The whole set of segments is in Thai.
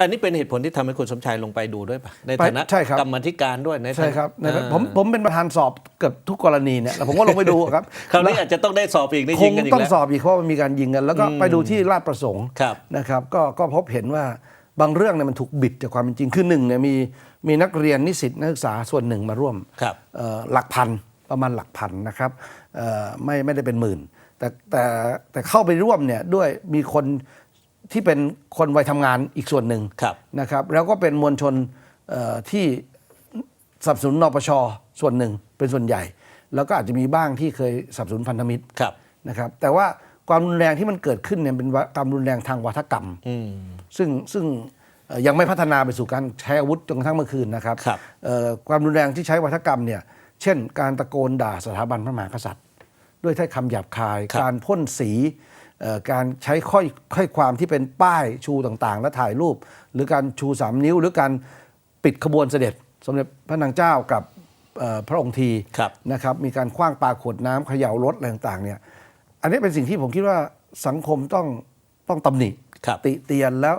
อันนี้เป็นเหตุผลที่ทำให้คุณสมชายลงไปดูด้วยปะในไปฐานะใช่ครับกรรมาธิการด้วยในฐานะใช่ครับในอ่าผมผมเป็นประธานสอบเกือบทุกกรณีเนี่ยแล้วผมก็ลงไปดูครับคราวนี้อาจจะต้องได้สอบอีกได้คยิงงกันอีกต้องแล้วสอบอีกเพราะมันมีการยิงกัน แล้วก็ไปดูที่ลาดประสงค์ครับนะครับก็ก็พบเห็นว่าบางเรื่องเนี่ยมันถูกบิดจากความเป็นจริงคือหนึ่งเนี่ยมีมีนักเรียนนิสิตนักศึกษาส่วนหนึ่งมาร่วมครับเอ่อหลักพันประมาณหลักพันนะครับเอ่อไม่ไม่ได้เป็นหมื่น แต่แต่แต่เข้าไปร่วมเนี่ยด้วยมีคน ที่เป็นคนวัยทำงานอีกส่วนหนึ่งครับ นะครับ แล้วก็เป็นมวลชนเอ่อที่สนับสนุนนปชส่วนหนึ่งเป็นส่วนใหญ่ แล้วก็อาจจะมีบ้างที่เคยสนับสนุนพันธมิตรครับ นะครับ แต่ว่าความรุนแรงที่มันเกิดขึ้นเนี่ยเป็นวะความรุนแรงทางวัฒกรรม อืม ซึ่งซึ่งเอ่อยังไม่พัฒนาไปสู่การใช้อาวุธจนกระทั่งเมื่อคืนนะครับครับ เอ่อความรุนแรงที่ใช้วัฒกรรมเนี่ยเช่น การตะโกนด่าสถาบันพระมหากษัตริย์ ด้วยถ้อยคำหยาบคายครับการพ่นสีเอ่อ การใช้ข้อยข้อยความที่เป็นป้ายชูต่างๆ และถ่ายรูป หรือการชูสามนิ้ว หรือการปิดขบวนเสด็จ สมเด็จพระนางเจ้ากับเอ่อพระองค์ทีครับนะครับมีการคว้างปาขวดน้ำเขย่ารถอะไรต่างๆเนี่ยอันนี้เป็นสิ่งที่ผมคิดว่าสังคมต้องต้องตำหนิครับติเตียนแล้ว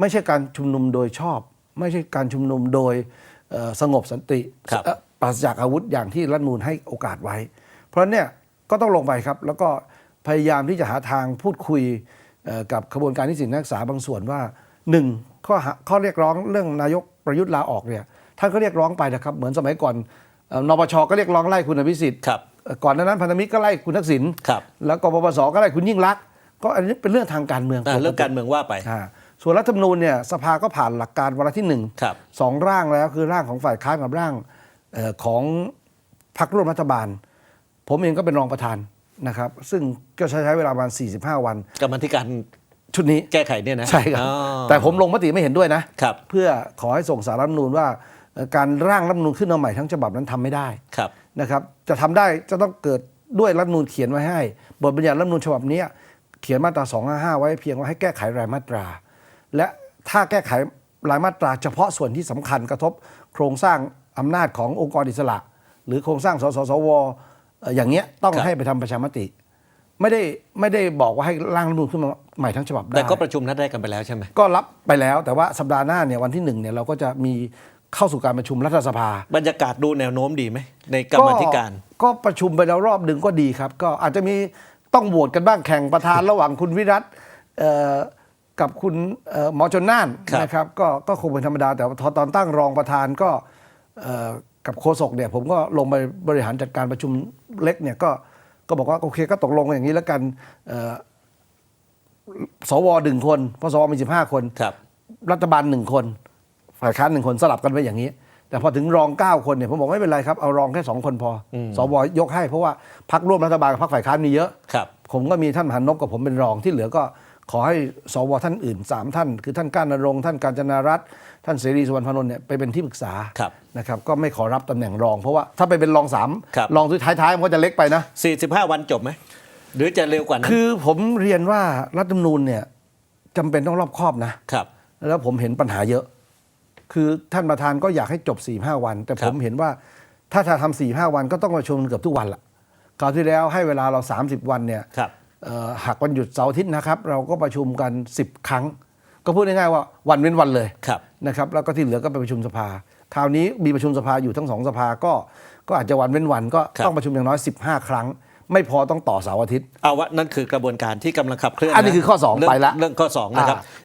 ไม่ใช่การชุมนุมโดยชอบ ไม่ใช่การชุมนุมโดยเอ่อสงบสันติครับเอ่อปราศจากอาวุธอย่างที่รัฐธรรมนูลให้โอกาสไว้ เพราะฉะนั้นเนี่ยก็ต้องลงไปครับแล้วก็ พยายามที่จะหาทางพูดคุยเอ่อกับขบวนการนิสิตนักศึกษาบางส่วนว่าหนึ่งข้อหาข้อเรียกร้องเรื่องนายกประยุทธ์ลาออกเนี่ยท่านก็เรียกร้องไปนะครับ เหมือนสมัยก่อนเอ่อนปชก็เรียกร้องไล่คุณอภิสิทธิ์ครับเอ่อก่อนหนานั้นพันธมิตรก็ไล่คุณทักษิณครับแล้วกปปสก็ไล่คุณยิ่งรักษณ์ก็อันนี้เป็นเรื่องทางการเมืองอ่าเรื่องการเมืองว่าไปอ่าส่วนรัฐธรรมนูญเนี่ยสภาก็ผ่านหลักการวาระที่หนึ่งครับสองร่างแล้วคือร่างของฝ่ายค้านกับร่างเอ่อของพรรคร่วมรัฐบาล ผมเองก็เป็นรองประธาน นะครับซึ่งก็ใช้ใช้เวลาประมาณ 45 วัน กรรมาธิการชุดนี้แก้ไขเนี่ยนะใช่ครับ อ๋อแต่ผมลงมติไม่เห็นด้วยนะ ครับเพื่อขอให้ส่งสารรัฐธรรมนูญว่าเอ่อการร่างรัฐธรรมนูญขึ้นมาใหม่ทั้งฉบับนั้นทำไม่ได้ ครับ นะครับจะทำได้จะต้องเกิดด้วยรัฐธรรมนูญเขียนไว้ให้ บทบัญญัติรัฐธรรมนูญฉบับเนี้ยเขียนมาตรา 255 ไว้เพียงว่าให้แก้ไขรายมาตรา และถ้าแก้ไขรายมาตรา เฉพาะส่วนที่สำคัญกระทบ โครงสร้างอำนาจขององค์กรอิสระ หรือโครงสร้างสสสวเอ่ออย่างเงี้ยต้องครับให้ไปทำประชามติ ไม่ได้ไม่ได้บอกว่าให้ร่างรัฐธรรมนูญขึ้นมาใหม่ทั้งฉบับได้แต่ก็ประชุมนัดแรกกันไปแล้วใช่ไหมก็รับไปแล้วแต่ว่าสัปดาห์หน้าเนี่ยวันที่หนึ่งเนี่ยเราก็จะมีเข้าสู่การประชุมรัฐสภา บรรยากาศดูแนวโน้มดีไหมในกรรมาธิการ ก็ประชุมไปแล้วรอบหนึ่งก็ดีครับ ก็อาจจะมีต้องโหวตกันบ้างแข่งประธานระหว่างคุณวิรัตเอ่อกับคุณเอ่อหมอชนน่านครับนะครับ ก็ก็คงเป็นธรรมดาแต่ว่าตอนตั้งรองประธานก็เอ่อ กับโฆษกเนี่ยผมก็ลงไปบริหารจัดการประชุมเล็กเนี่ยก็ก็บอกว่าโอเคก็ตกลงอย่างนี้แล้วกันเอ่อสวหนึ่งคนเพราะสวมีสิบห้าคนครับรัฐบาลหนึ่งคน ฝ่ายค้านหนึ่งคนสลับกันไปอย่างนี้ แต่พอถึงรองเก้าคนเนี่ยผมบอกไม่เป็นไรครับเอารองแค่สองคนพออสวยกให้เพราะว่าพักร่วมรัฐบาลกับพักฝ่ายค้านมีเยอะครับผมก็มีท่านมหานพกับผมเป็นรองที่เหลือก็ ขอให้สวท่านอื่นสามท่าน คือท่านก้านนรงค์ท่านกาญจนารัตน์ท่านเสรีสุวรรณพนนท์เนี่ยไปเป็นที่ปรึกษาครับนะครับก็ไม่ขอรับตำแหน่งรอง เพราะว่าถ้าไปเป็นรองสามครับรองสุดท้ายๆมันก็จะเล็กไปนะ 45 วันจบไหมหรือจะเร็วกว่านั้นคือผมเรียนว่ารัฐธรรมนูญเนี่ยจำเป็นต้องรอบคอบนะครับ แล้วผมเห็นปัญหาเยอะ คือท่านประธานก็อยากให้จบ4ี่ห้าวัน แต่ครัผบมเห็นว่าถ้าจะทำสี่ห้าวันก็ต้องมาชมกันเกือบทุกวันละคราวที่แล้วให้เวลาเรา 30 วันเนี่ย ครับเอ่อหักวันหยุดเสาร์อาทิตย์นะครับ เราก็ประชุมกัน 10 ครั้ง ก็พูดง่ายๆว่าวันเว้นวันเลยครับนะครับ แล้วก็ที่เหลือก็ไปประชุมสภา คราวนี้มีประชุมสภาอยู่ทั้งสองสภาก็ก็อาจจะวันเว้นวันก็ครับต้องประชุมอย่างน้อย 15 ครั้ง ไม่พอต้องต่อเสาร์อาทิตย์เอาว่านั่นคือกระบวนการที่กำลังขับเคลื่อนอันนี้ะคือข้อสองเรื่ไปละเรื่องข้อสองนะครับอ่า